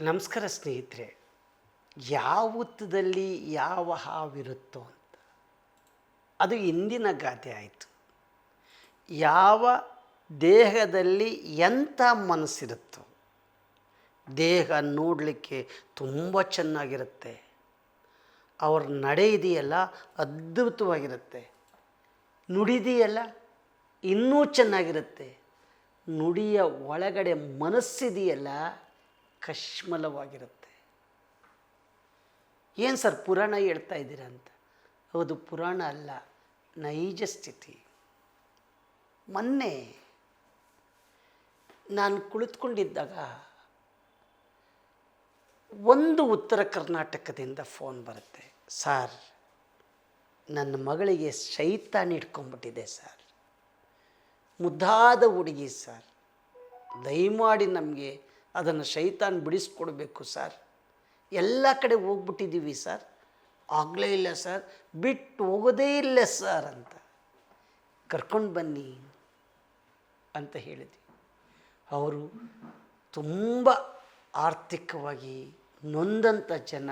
ನಮಸ್ಕಾರ ಸ್ನೇಹಿತರೆ ಯಾವತ್ತದಲ್ಲಿ ಯಾವ ಹಾವಿರುತ್ತೋ ಅಂತ. ಅದು ಇಂದಿನ ಗಾದೆ ಆಯಿತು. ಯಾವ ದೇಹದಲ್ಲಿ ಎಂಥ ಮನಸ್ಸಿರುತ್ತೋ, ದೇಹ ನೋಡಲಿಕ್ಕೆ ತುಂಬ ಚೆನ್ನಾಗಿರುತ್ತೆ, ಅವ್ರ ನಡೆ ಇದೆಯಲ್ಲ, ಅದ್ಭುತವಾಗಿರುತ್ತೆ, ನುಡಿದೆಯಲ್ಲ, ಇನ್ನೂ ಚೆನ್ನಾಗಿರುತ್ತೆ, ನುಡಿಯ ಒಳಗಡೆ ಮನಸ್ಸಿದೆಯಲ್ಲ ಕಶ್ಮಲವಾಗಿರುತ್ತೆ. ಏನು ಸರ್ ಪುರಾಣ ಹೇಳ್ತಾ ಇದ್ದೀರಾ ಅಂತ? ಹೌದು, ಪುರಾಣ ಅಲ್ಲ, ನೈಜ ಸ್ಥಿತಿ. ಮೊನ್ನೆ ನಾನು ಕುಳಿತುಕೊಂಡಿದ್ದಾಗ ಒಂದು ಉತ್ತರ ಕರ್ನಾಟಕದಿಂದ ಫೋನ್ ಬರುತ್ತೆ. ಸಾರ್, ನನ್ನ ಮಗಳಿಗೆ ಶೈತಾನ್ ಇಟ್ಕೊಂಬಿಟ್ಟಿದೆ ಸರ್. ಮುದ್ದಾದ ಹುಡುಗಿ ಸರ್. ದಯಮಾಡಿ ನಮಗೆ ಅದನ್ನು ಶೈತಾನ್ ಬಿಡಿಸ್ಕೊಡ್ಬೇಕು ಸರ್. ಎಲ್ಲ ಕಡೆ ಹೋಗ್ಬಿಟ್ಟಿದ್ದೀವಿ ಸರ್. ಆಗಲೇ ಇಲ್ಲ ಸರ್. ಬಿಟ್ಟು ಹೋಗೋದೇ ಇಲ್ಲ ಸರ್ ಅಂತ. ಕರ್ಕೊಂಡು ಬನ್ನಿ ಅಂತ ಹೇಳಿದ್ವಿ. ಅವರು ತುಂಬ ಆರ್ಥಿಕವಾಗಿ ನೊಂದಂಥ ಜನ,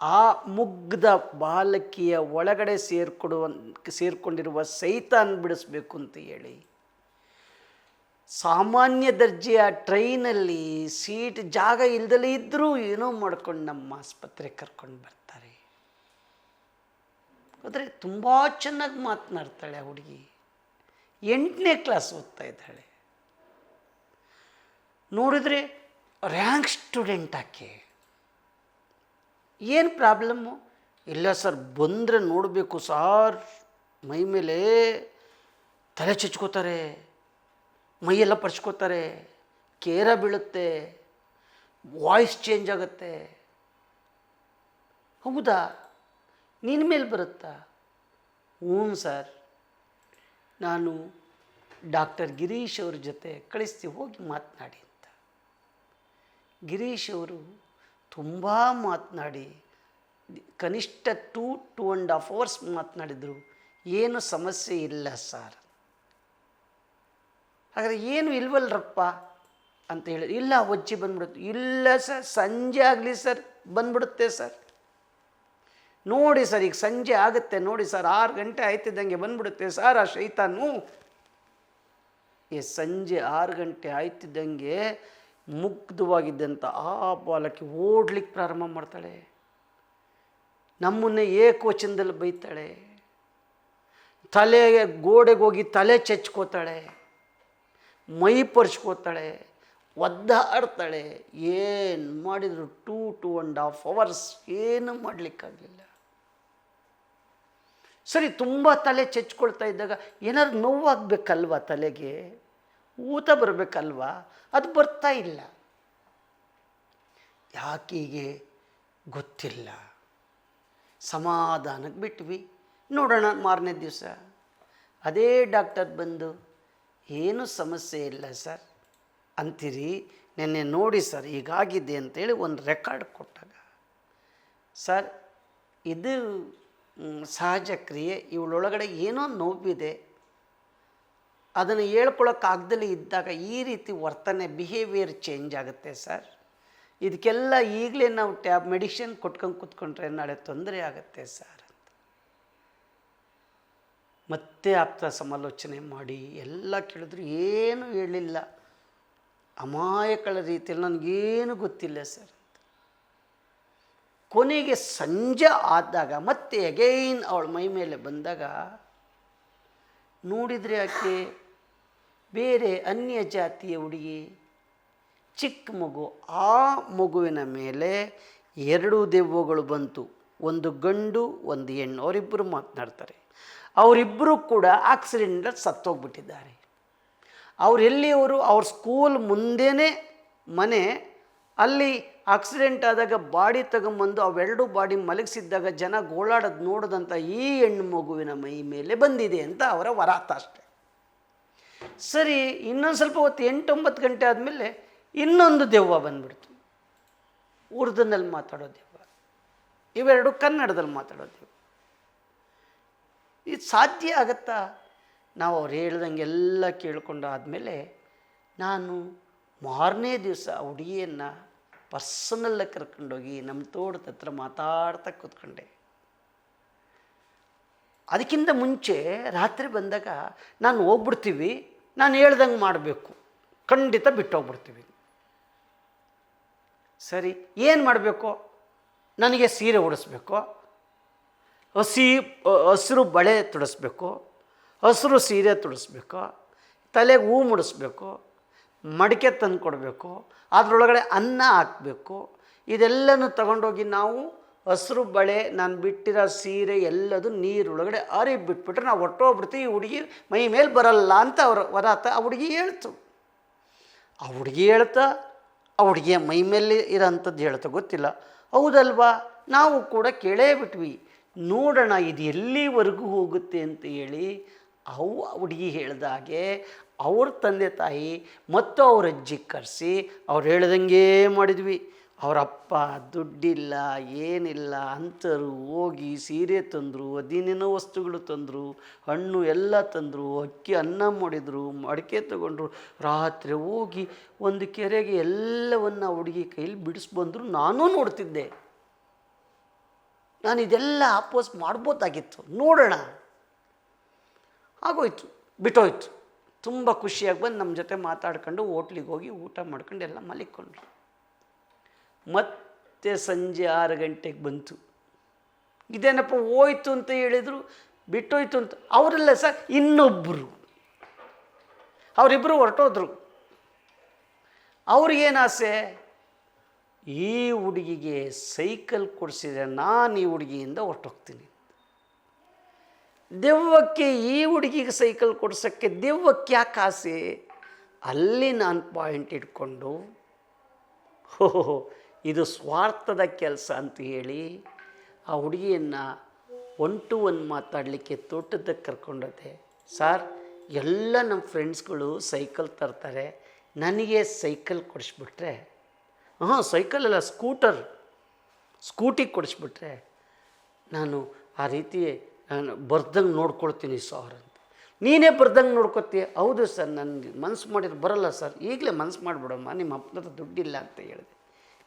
ಆ ಮುಗ್ಧ ಬಾಲಕಿಯ ಒಳಗಡೆ ಸೇರ್ಕೊಡುವ, ಸೇರಿಕೊಂಡಿರುವ ಸೈತಾನ್ ಬಿಡಿಸ್ಬೇಕು ಅಂತ ಹೇಳಿ ಸಾಮಾನ್ಯ ದರ್ಜೆಯ ಟ್ರೈನಲ್ಲಿ ಸೀಟ್ ಜಾಗ ಇಲ್ದಲೇ ಇದ್ದರೂ ಏನೋ ಮಾಡ್ಕೊಂಡು ನಮ್ಮ ಆಸ್ಪತ್ರೆಗೆ ಕರ್ಕೊಂಡು ಬರ್ತಾರೆ. ಆದರೆ ತುಂಬ ಚೆನ್ನಾಗಿ ಮಾತನಾಡ್ತಾಳೆ ಆ ಹುಡುಗಿ. ಎಂಟನೇ ಕ್ಲಾಸ್ ಓದ್ತಾ ಇದ್ದಾಳೆ. ನೋಡಿದ್ರೆ ರ್ಯಾಂಕ್ ಸ್ಟೂಡೆಂಟ್ ಆಕೆ. ಏನು ಪ್ರಾಬ್ಲಮ್ಮು? ಇಲ್ಲ ಸರ್, ಬಂದರೆ ನೋಡಬೇಕು ಸಾರ್. ಮೈ ಮೇಲೆ ತಲೆ ಚುಚ್ಕೋತಾರೆ. ಮೈಯೆಲ್ಲ ಪರ್ಚ್ಕೋತಾರೆ. ಕೇರ ಬೀಳುತ್ತೆ. ವಾಯ್ಸ್ ಚೇಂಜ್ ಆಗುತ್ತೆ. ಹೌದಾ? ನಿನ್ನ ಮೇಲೆ ಬರುತ್ತಾ? ಹ್ಞೂ ಸರ್. ನಾನು ಡಾಕ್ಟರ್ ಗಿರೀಶ್ ಅವ್ರ ಜೊತೆ ಕಳಿಸ್ತಿ, ಹೋಗಿ ಮಾತನಾಡಿ ಅಂತ. ಗಿರೀಶ್ ಅವರು ತುಂಬ ಮಾತನಾಡಿ, ಕನಿಷ್ಠ two two and half hours ಮಾತನಾಡಿದರು. ಏನು ಸಮಸ್ಯೆ ಇಲ್ಲ ಸರ್ ಹಾಗಾದ್ರೆ ಏನು ಇಲ್ವಲ್ರಪ್ಪ ಅಂತ ಹೇಳಿ, ಇಲ್ಲ ಒಜ್ಜಿ ಬಂದ್ಬಿಡುತ್ತೆ. ಇಲ್ಲ ಸರ್, ಸಂಜೆ ಆಗಲಿ ಸರ್, ಬಂದ್ಬಿಡುತ್ತೆ ಸರ್. ನೋಡಿ ಸರ್, ಈಗ ಸಂಜೆ ಆಗುತ್ತೆ, ನೋಡಿ ಸರ್, ಆರು ಗಂಟೆ ಆಯ್ತಿದ್ದಂಗೆ ಬಂದ್ಬಿಡುತ್ತೆ. ಸರ್ ಆ ಶೈತಾನು. ಈ ಸಂಜೆ ಆರು ಗಂಟೆ ಆಯ್ತಿದ್ದಂಗೆ ಮುಗ್ಧವಾಗಿದ್ದಂಥ ಆ ಬಾಲಕಿ ಓಡ್ಲಿಕ್ಕೆ ಪ್ರಾರಂಭ ಮಾಡ್ತಾಳೆ. ನಮ್ಮನ್ನೇ ಏಕವಚನದಲ್ಲಿ ಬೈತಾಳೆ. ತಲೆಗೆ ಗೋಡೆಗೆ ಹೋಗಿ ತಲೆ ಚೆಚ್ಕೋತಾಳೆ. ಮೈ ಪರ್ಚ್ಕೋತಾಳೆ ಒದ್ದಾಡ್ತಾಳೆ ಏನು ಮಾಡಿದ್ರು two two and half hours ಏನು ಮಾಡಲಿಕ್ಕಾಗಲಿಲ್ಲ. ಸರಿ, ತುಂಬ ತಲೆ ಚೆಚ್ಕೊಳ್ತಾ ಇದ್ದಾಗ ಏನಾದ್ರು ನೋವಾಗಬೇಕಲ್ವ ತಲೆಗೆ? ಊತ ಬರಬೇಕಲ್ವ? ಅದು ಬರ್ತಾ ಇಲ್ಲ. ಯಾಕೀಗೆ ಗೊತ್ತಿಲ್ಲ. ಸಮಾಧಾನಕ್ಕೆ ಬಿಟ್ವಿ. ನೋಡೋಣ ಮಾರನೇ ದಿವಸ. ಅದೇ ಡಾಕ್ಟರ್ ಬಂದು ಏನು ಸಮಸ್ಯೆ ಇಲ್ಲ ಸರ್. ಅಂತೀರಿ, ನೆನ್ನೆ ನೋಡಿ ಸರ್ ಹೀಗಾಗಿದೆ ಅಂತೇಳಿ ಒಂದು ರೆಕಾರ್ಡ್ ಕೊಟ್ಟಾಗ. ಸರ್, ಇದು ಸಹಜ ಕ್ರಿಯೆ, ಇವಳೊಳಗಡೆ ಏನೋ ನೋವಿದೆ. ಅದನ್ನು ಹೇಳ್ಕೊಳಕ್ಕಾಗ್ದಲೇ ಇದ್ದಾಗ ಈ ರೀತಿ ವರ್ತನೆ ಬಿಹೇವಿಯರ್ ಚೇಂಜ್ ಆಗುತ್ತೆ ಸರ್. ಇದಕ್ಕೆಲ್ಲ ಈಗಲೇ ನಾವು ಟ್ಯಾಬ್, ಮೆಡಿಷನ್ ಕೊಟ್ಕೊಂಡು ಕೂತ್ಕೊಂಡ್ರೆ ನಾಳೆ ತೊಂದರೆ ಆಗುತ್ತೆ ಸರ್. ಮತ್ತೆ ಆಪ್ತ ಸಮಾಲೋಚನೆ ಮಾಡಿ ಎಲ್ಲ ಕೇಳಿದ್ರು ಏನು ಹೇಳಿಲ್ಲ. ಅಮಾಯಕಳ ರೀತಿಯಲ್ಲಿ ನನಗೇನು ಗೊತ್ತಿಲ್ಲ ಸರ್. ಕೊನೆಗೆ ಸಂಜೆ ಆದಾಗ ಮತ್ತೆ ಅಗೈನ್ ಅವಳ ಮೈ ಮೇಲೆ ಬಂದಾಗ ನೋಡಿದರೆ ಆಕೆ ಬೇರೆ ಅನ್ಯ ಜಾತಿಯ ಹುಡುಗಿ, ಚಿಕ್ಕ ಮಗು, ಆ ಮಗುವಿನ ಮೇಲೆ ಎರಡು ದೆವ್ವಗಳು ಬಂತು. ಒಂದು ಗಂಡು, ಒಂದು ಹೆಣ್ಣು. ಅವರಿಬ್ಬರು ಮಾತನಾಡ್ತಾರೆ. ಅವರಿಬ್ಬರು ಕೂಡ ಆಕ್ಸಿಡೆಂಟಲ್ಲಿ ಸತ್ತೋಗ್ಬಿಟ್ಟಿದ್ದಾರೆ. ಅವ್ರು ಎಲ್ಲಿಯವರು ಅವ್ರ ಸ್ಕೂಲ್ ಮುಂದೆನೇ ಮನೆ, ಅಲ್ಲಿ ಆಕ್ಸಿಡೆಂಟ್ ಆದಾಗ ಬಾಡಿ ತಗೊಂಬಂದು ಅವೆರಡೂ ಬಾಡಿ ಮಲಗಿಸಿದ್ದಾಗ ಜನ ಗೋಳಾಡೋದು ನೋಡಿದಂಥ ಈ ಹೆಣ್ಣು ಮಗುವಿನ ಮೈ ಮೇಲೆ ಬಂದಿದೆ ಅಂತ ಅವರ ವರಾತ ಅಷ್ಟೆ. ಸರಿ, ಇನ್ನೊಂದು ಸ್ವಲ್ಪ ಹೊತ್ತು ಎಂಟೊಂಬತ್ತು ಗಂಟೆ ಆದಮೇಲೆ ಇನ್ನೊಂದು ದೆವ್ವ ಬಂದ್ಬಿಡ್ತು. ಉರ್ದುನಲ್ಲಿ ಮಾತಾಡೋ ದೆವ್ವ. ಇವೆರಡು ಕನ್ನಡದಲ್ಲಿ ಮಾತಾಡೋ ದೆವ್ವ. ಇದು ಸಾಧ್ಯ ಆಗತ್ತಾ? ನಾವು ಅವ್ರು ಹೇಳ್ದಂಗೆಲ್ಲ ಕೇಳಿಕೊಂಡು ಆದಮೇಲೆ ನಾನು ಮಾರನೇ ದಿವಸ ಹುಡುಗಿಯನ್ನು ಪರ್ಸನಲ್ಲ ಕರ್ಕೊಂಡೋಗಿ ನಮ್ಮ ತೋಟದ ಹತ್ರ ಮಾತಾಡ್ತಾ ಕೂತ್ಕೊಂಡೆ. ಅದಕ್ಕಿಂತ ಮುಂಚೆ ರಾತ್ರಿ ಬಂದಾಗ ನಾನು ಹೋಗ್ಬಿಡ್ತೀವಿ, ನಾನು ಹೇಳ್ದಂಗೆ ಮಾಡಬೇಕು, ಖಂಡಿತ ಬಿಟ್ಟು ಹೋಗ್ಬಿಡ್ತೀವಿ ಸರಿ, ಏನು ಮಾಡಬೇಕು? ನನಗೆ ಸೀರೆ ಉಡಿಸ್ಬೇಕು ಹಸಿ ಹಸಿರು ಬಳೆ ತೊಡಿಸ್ಬೇಕು, ಹಸಿರು ಸೀರೆ ತೊಡಿಸ್ಬೇಕು, ತಲೆಗೆ ಹೂ ಮುಡಿಸ್ಬೇಕು, ಮಡಿಕೆ ತಂದು ಕೊಡಬೇಕು, ಅದರೊಳಗಡೆ ಅನ್ನ ಹಾಕಬೇಕು, ಇದೆಲ್ಲನೂ ತಗೊಂಡೋಗಿ ನಾವು ಹಸಿರು ಬಳೆ, ನಾನು ಬಿಟ್ಟಿರೋ ಸೀರೆ ಎಲ್ಲದು ನೀರೊಳಗಡೆ ಅರಿ ಬಿಟ್ಬಿಟ್ರೆ ನಾವು ಹೊಟ್ಟೋಗ್ಬಿಡ್ತೀವಿ ಈ ಹುಡುಗಿ ಮೈ ಮೇಲೆ ಬರಲ್ಲ ಅಂತ ಅವ್ರ ವರಾತ ಆ ಹುಡುಗಿ ಹೇಳ್ತು. ಆ ಹುಡುಗಿ ಹೇಳ್ತಾ, ಆ ಹುಡುಗಿಯ ಮೈ ಮೇಲೆ ಇರೋಂಥದ್ದು ಹೇಳ್ತಾ ಗೊತ್ತಿಲ್ಲ. ಹೌದಲ್ವಾ? ನಾವು ಕೂಡ ಕೇಳೇ ಬಿಟ್ವಿ. ನೋಡೋಣ, ಇದು ಎಲ್ಲಿವರೆಗೂ ಹೋಗುತ್ತೆ ಅಂತ ಹೇಳಿ ಅವು ಹುಡುಗಿ ಹೇಳಿದಾಗೆ ಅವ್ರ ತಂದೆ ತಾಯಿ ಮತ್ತು ಅವ್ರ ಅಜ್ಜಿ ಕರೆಸಿ ಅವ್ರು ಹೇಳ್ದಂಗೆ ಮಾಡಿದ್ವಿ. ಅವರಪ್ಪ ದುಡ್ಡಿಲ್ಲ, ಏನಿಲ್ಲ ಅಂತರು ಹೋಗಿ ಸೀರೆ ತಂದರು ಅದಿನೇನೋ ವಸ್ತುಗಳು ತಂದರು, ಹಣ್ಣು ಎಲ್ಲ ತಂದರು, ಅಕ್ಕಿ ಅನ್ನ ಮಾಡಿದರು ಮಡಿಕೆ ತಗೊಂಡ್ರು. ರಾತ್ರಿ ಹೋಗಿ ಒಂದು ಕೆರೆಗೆ ಎಲ್ಲವನ್ನು ಹುಡುಗಿ ಕೈಲಿ ಬಿಡಿಸ್ಬಂದ್ರು ನಾನೂ ನೋಡ್ತಿದ್ದೆ. ನಾನು ಇದೆಲ್ಲ ಅಪೋಸ್ ಮಾಡ್ಬೋದಾಗಿತ್ತು. ನೋಡೋಣ. ಆಗೋಯ್ತು. ಬಿಟ್ಟೋಯ್ತು. ತುಂಬ ಖುಷಿಯಾಗಿ ಬಂದು ನಮ್ಮ ಜೊತೆ ಮಾತಾಡ್ಕೊಂಡು ಹೋಟ್ಲಿಗೆ ಹೋಗಿ ಊಟ ಮಾಡ್ಕೊಂಡು ಎಲ್ಲ ಮಲಿಕೊಂಡ್ರು. ಮತ್ತೆ ಸಂಜೆ ಆರು ಗಂಟೆಗೆ ಬಂತು. ಇದೇನಪ್ಪ ಹೋಯ್ತು ಅಂತ ಹೇಳಿದರು, ಬಿಟ್ಟೋಯ್ತು ಅಂತ. ಅವರೆಲ್ಲ ಸರ್ ಇನ್ನೊಬ್ಬರು ಅವರಿಬ್ಬರು ಹೊರಟೋದ್ರು. ಅವ್ರಿಗೇನು ಆಸೆ? ಈ ಹುಡುಗಿಗೆ ಸೈಕಲ್ ಕೊಡಿಸಿದ್ರೆ ನಾನು ಈ ಹುಡುಗಿಯಿಂದ ಹೊರಟೋಗ್ತೀನಿ. ದೆವ್ವಕ್ಕೆ ಈ ಹುಡುಗಿಗೆ ಸೈಕಲ್ ಕೊಡ್ಸೋಕ್ಕೆ ದೆವ್ವಕ್ಕೆ ಯಾಕೆ ಆಸೆ? ಅಲ್ಲಿ ನಾನು ಪಾಯಿಂಟ್ ಇಟ್ಕೊಂಡು, ಹೋ ಇದು ಸ್ವಾರ್ಥದ ಕೆಲಸ ಅಂತ ಹೇಳಿ ಆ ಹುಡುಗಿಯನ್ನು ಒನ್ ಟು ಒನ್ ಮಾತಾಡಲಿಕ್ಕೆ ತೋಟದಕ್ಕೆ ಕರ್ಕೊಂಡೋದೆ. ಸರ್, ಎಲ್ಲ ನಮ್ಮ ಫ್ರೆಂಡ್ಸ್ಗಳು ಸೈಕಲ್ ತರ್ತಾರೆ, ನನಗೆ ಸೈಕಲ್ ಕೊಡಿಸ್ಬಿಟ್ರೆ ಹಾಂ ಸೈಕಲ್ ಅಲ್ಲ ಸ್ಕೂಟರ್. ಸ್ಕೂಟಿ ಕೊಡಿಸ್ಬಿಟ್ರೆ ನಾನು ಆ ರೀತಿ ನಾನು ಬರ್ದಂಗೆ ನೋಡ್ಕೊಳ್ತೀನಿ ಸರ್ ಅಂತ. ನೀನೇ ಬರ್ದಂಗೆ ನೋಡ್ಕೊತೀಯ ಹೌದು ಸರ್ ನನಗೆ ಮನಸ್ಸು ಮಾಡಿದ್ರೆ ಬರಲ್ಲ ಸರ್. ಈಗಲೇ ಮನಸ್ಸು ಮಾಡಿಬಿಡಮ್ಮ, ನಿಮ್ಮ ಹತ್ರ ದುಡ್ಡಿಲ್ಲ ಅಂತ ಹೇಳಿದೆ.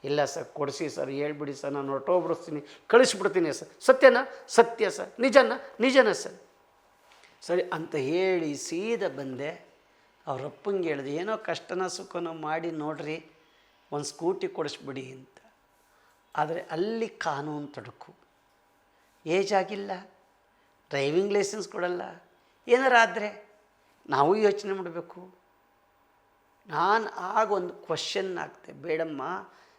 ಇಲ್ಲ ಸರ್, ಕೊಡಿಸಿ ಸರ್, ಹೇಳ್ಬಿಡಿ ಸರ್, ನಾನು ಹೊರಟೋಗ್ಬಿಡಿಸ್ತೀನಿ ಕಳಿಸ್ಬಿಡ್ತೀನಿ ಸರ್. ಸತ್ಯನಾ? ಸತ್ಯ ಸರ್. ನಿಜನಾ? ನಿಜನಾ ಸರ್. ಸರಿ ಅಂತ ಹೇಳಿ ಸೀದಾ ಬಂದೆ. ಅವರಪ್ಪಂಗೆ ಹೇಳಿದೆ, ಏನೋ ಕಷ್ಟನ ಸುಖನೋ ಮಾಡಿ ನೋಡ್ರಿ. ಒಂದು ಸ್ಕೂಟಿ ಕೊಡಿಸ್ಬಿಡಿ ಅಂತ. ಆದರೆ ಅಲ್ಲಿ ಕಾನೂನು ತೊಡಕು. ಏಜ್ ಆಗಿಲ್ಲ, ಡ್ರೈವಿಂಗ್ ಲೈಸೆನ್ಸ್ ಕೊಡಲ್ಲ. ಏನಾರ ಆದರೆ ನಾವು ಯೋಚನೆ ಮಾಡಬೇಕು. ನಾನು ಆಗ ಒಂದು ಕ್ವಶನ್ ಆಗ್ತೆ, ಬೇಡಮ್ಮ,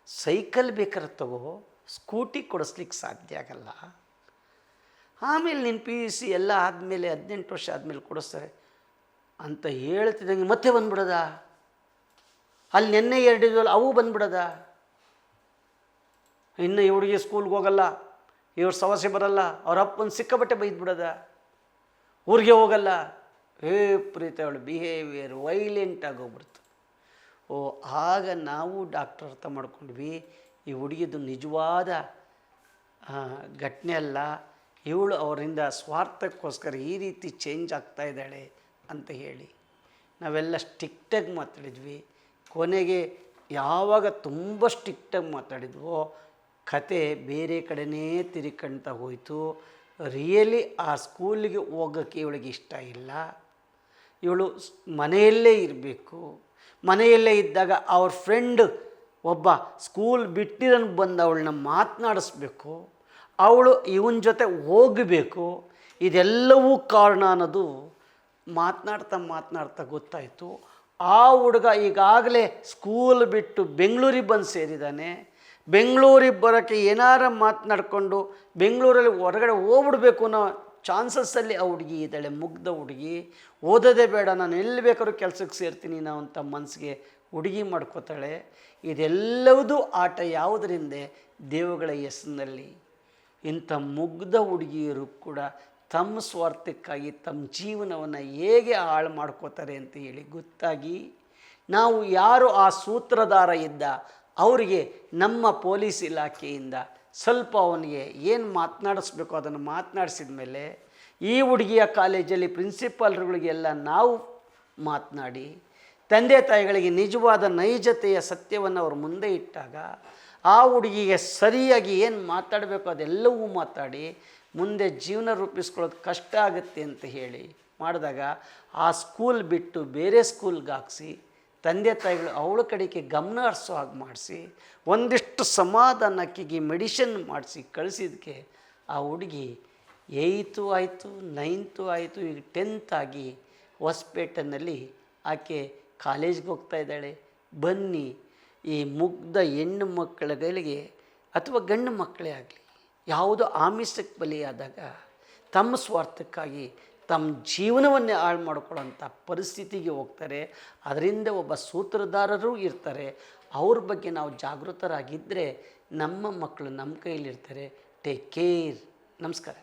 ಸೈಕಲ್ ಬೇಕಾದ್ರೆ ತಗೋ, ಸ್ಕೂಟಿ ಕೊಡಿಸ್ಲಿಕ್ಕೆ ಸಾಧ್ಯ ಆಗಲ್ಲ. ಆಮೇಲೆ ನಿನ್ನ ಪಿ ಯು ಸಿ ಎಲ್ಲ ಆದಮೇಲೆ ಹದಿನೆಂಟು ವರ್ಷ ಆದಮೇಲೆ ಕೊಡಿಸ್ತಾರೆ ಅಂತ ಹೇಳ್ತಿದ್ದಂಗೆ ಮತ್ತೆ ಬಂದ್ಬಿಡೋದ? ಅಲ್ಲಿ ನೆನ್ನೆ ಎರಡಿದ್ವಲ್ಲ ಅವು ಬಂದ್ಬಿಡದ? ಇನ್ನು ಇವ್ರಿಗೆ ಸ್ಕೂಲ್ಗೆ ಹೋಗಲ್ಲ, ಇವ್ರ ಸಮಸ್ಯೆ ಬರಲ್ಲ, ಅವ್ರ ಅಪ್ಪನ ಸಿಕ್ಕಾಬಟ್ಟೆ ಬೈದ್ಬಿಡದ? ಊರಿಗೆ ಹೋಗಲ್ಲ? ಏ ಪ್ರೀತಿ ಅವಳು ಬಿಹೇವಿಯರ್ ವೈಲೆಂಟ್ ಆಗೋಗ್ಬಿಡ್ತು ಓ, ಆಗ ನಾವು ಡಾಕ್ಟರ್ ಅರ್ಥ ಮಾಡ್ಕೊಂಡ್ವಿ, ಈ ಹುಡುಗಿದು ನಿಜವಾದ ಘಟನೆ ಅಲ್ಲ, ಇವಳು ಅವರಿಂದ ಸ್ವಾರ್ಥಕ್ಕೋಸ್ಕರ ಈ ರೀತಿ ಚೇಂಜ್ ಆಗ್ತಾ ಇದ್ದಾಳೆ ಅಂತ ಹೇಳಿ, ನಾವೆಲ್ಲ ಸ್ಟಿಕ್ಟಾಗಿ ಮಾತಾಡಿದ್ವಿ. ಕೊನೆಗೆ ಯಾವಾಗ ತುಂಬ ಸ್ಟ್ರಿಕ್ಟಾಗಿ ಮಾತಾಡಿದ್ವೋ ಕತೆ ಬೇರೆ ಕಡೆನೇ ತಿರ್ಕಂತ ಹೋಯಿತು. ರಿಯಲಿ ಆ ಸ್ಕೂಲಿಗೆ ಹೋಗೋಕ್ಕೆ ಇವಳಿಗೆ ಇಷ್ಟ ಇಲ್ಲ. ಇವಳು ಮನೆಯಲ್ಲೇ ಇರಬೇಕು. ಮನೆಯಲ್ಲೇ ಇದ್ದಾಗ ಅವ್ರ ಫ್ರೆಂಡ್ ಒಬ್ಬ ಸ್ಕೂಲ್ ಬಿಟ್ಟಿರೋನು ಬಂದು ಅವಳನ್ನ ಮಾತನಾಡಿಸ್ಬೇಕು. ಅವಳು ಇವನ ಜೊತೆ ಹೋಗಬೇಕು. ಇದೆಲ್ಲವೂ ಕಾರಣ ಅನ್ನೋದು ಮಾತನಾಡ್ತಾ ಮಾತನಾಡ್ತಾ ಗೊತ್ತಾಯಿತು. ಆ ಹುಡುಗ ಈಗಾಗಲೇ ಸ್ಕೂಲ್ ಬಿಟ್ಟು ಬೆಂಗಳೂರಿಗೆ ಬಂದು ಸೇರಿದ್ದಾನೆ. ಬೆಂಗಳೂರಿಗೆ ಬರೋಕ್ಕೆ ಏನಾರ ಮಾತನಾಡಿಕೊಂಡು ಬೆಂಗಳೂರಲ್ಲಿ ಹೊರಗಡೆ ಹೋಗ್ಬಿಡ್ಬೇಕು ಅನ್ನೋ ಚಾನ್ಸಸ್ಸಲ್ಲಿ ಆ ಹುಡುಗಿ ಇದ್ದಾಳೆ, ಮುಗ್ಧ ಹುಡುಗಿ. ಓದೋದೇ ಬೇಡ, ನಾನು ಎಲ್ಲಿ ಬೇಕಾದ್ರೂ ಕೆಲಸಕ್ಕೆ ಸೇರ್ತೀನಿ ನಾವು ಅಂತ ಮನಸ್ಸಿಗೆ ಹುಡುಗಿ ಮಾಡ್ಕೋತಾಳೆ. ಇದೆಲ್ಲವೂ ಆಟ ಯಾವುದರಿಂದ? ದೇವಗಳ ಹೆಸರಿನಲ್ಲಿ ಇಂಥ ಮುಗ್ಧ ಹುಡುಗಿಯರು ಕೂಡ ತಮ್ಮ ಸ್ವಾರ್ಥಕ್ಕಾಗಿ ತಮ್ಮ ಜೀವನವನ್ನು ಹೇಗೆ ಹಾಳು ಮಾಡ್ಕೋತಾರೆ ಅಂತ ಹೇಳಿ ಗೊತ್ತಾಗಿ ನಾವು ಯಾರು ಆ ಸೂತ್ರಧಾರ ಇದ್ದ ಅವರಿಗೆ ನಮ್ಮ ಪೊಲೀಸ್ ಇಲಾಖೆಯಿಂದ ಸ್ವಲ್ಪ ಅವನಿಗೆ ಏನು ಮಾತನಾಡಿಸ್ಬೇಕು ಅದನ್ನು ಮಾತನಾಡಿಸಿದ ಮೇಲೆ ಈ ಹುಡುಗಿಯ ಕಾಲೇಜಲ್ಲಿ ಪ್ರಿನ್ಸಿಪಾಲ್ರುಗಳಿಗೆಲ್ಲ ನಾವು ಮಾತನಾಡಿ, ತಂದೆ ತಾಯಿಗಳಿಗೆ ನಿಜವಾದ ನೈಜತೆಯ ಸತ್ಯವನ್ನು ಅವರು ಮುಂದೆ ಇಟ್ಟಾಗ ಆ ಹುಡುಗಿಗೆ ಸರಿಯಾಗಿ ಏನು ಮಾತಾಡಬೇಕು ಅದೆಲ್ಲವೂ ಮಾತಾಡಿ ಮುಂದೆ ಜೀವನ ರೂಪಿಸ್ಕೊಳ್ಳೋದು ಕಷ್ಟ ಆಗುತ್ತೆ ಅಂತ ಹೇಳಿ ಮಾಡಿದಾಗ ಆ ಸ್ಕೂಲ್ ಬಿಟ್ಟು ಬೇರೆ ಸ್ಕೂಲ್ಗೆ ಹಾಕ್ಸಿ, ತಂದೆ ತಾಯಿಗಳು ಅವಳ ಕಡೆಗೆ ಗಮನ ಹರಿಸೋ ಹಾಗೆ ಮಾಡಿಸಿ, ಒಂದಿಷ್ಟು ಸಮಾಧಾನಕ್ಕಿಗೆ ಮೆಡಿಷನ್ ಮಾಡಿಸಿ ಕಳಿಸಿದ್ದಕ್ಕೆ ಆ ಹುಡುಗಿ ಏಯ್ತು ಆಯಿತು ನೈನ್ತು ಆಯಿತು, ಈಗ ಟೆಂತ್ ಆಗಿ ಹೊಸಪೇಟೆನಲ್ಲಿ ಆಕೆ ಕಾಲೇಜ್ಗೆ ಹೋಗ್ತಾ ಇದ್ದಾಳೆ. ಬನ್ನಿ, ಈ ಮುಗ್ಧ ಹೆಣ್ಣು ಮಕ್ಕಳುಗಳಿಗೆ ಅಥವಾ ಗಂಡು ಮಕ್ಕಳೇ ಆಗಲಿ ಯಾವುದೋ ಆಮಿಷಕ್ಕೆ ಬಲಿಯಾದಾಗ ತಮ್ಮ ಸ್ವಾರ್ಥಕ್ಕಾಗಿ ತಮ್ಮ ಜೀವನವನ್ನೇ ಹಾಳು ಮಾಡಿಕೊಳ್ಳೋಂಥ ಪರಿಸ್ಥಿತಿಗೆ ಹೋಗ್ತಾರೆ. ಅದರಿಂದ ಒಬ್ಬ ಸೂತ್ರಧಾರರು ಇರ್ತಾರೆ. ಅವ್ರ ಬಗ್ಗೆ ನಾವು ಜಾಗೃತರಾಗಿದ್ದರೆ ನಮ್ಮ ಮಕ್ಕಳು ನಮ್ಮ ಕೈಲಿರ್ತಾರೆ ಟೇಕ್ ಕೇರ್ ನಮಸ್ಕಾರ.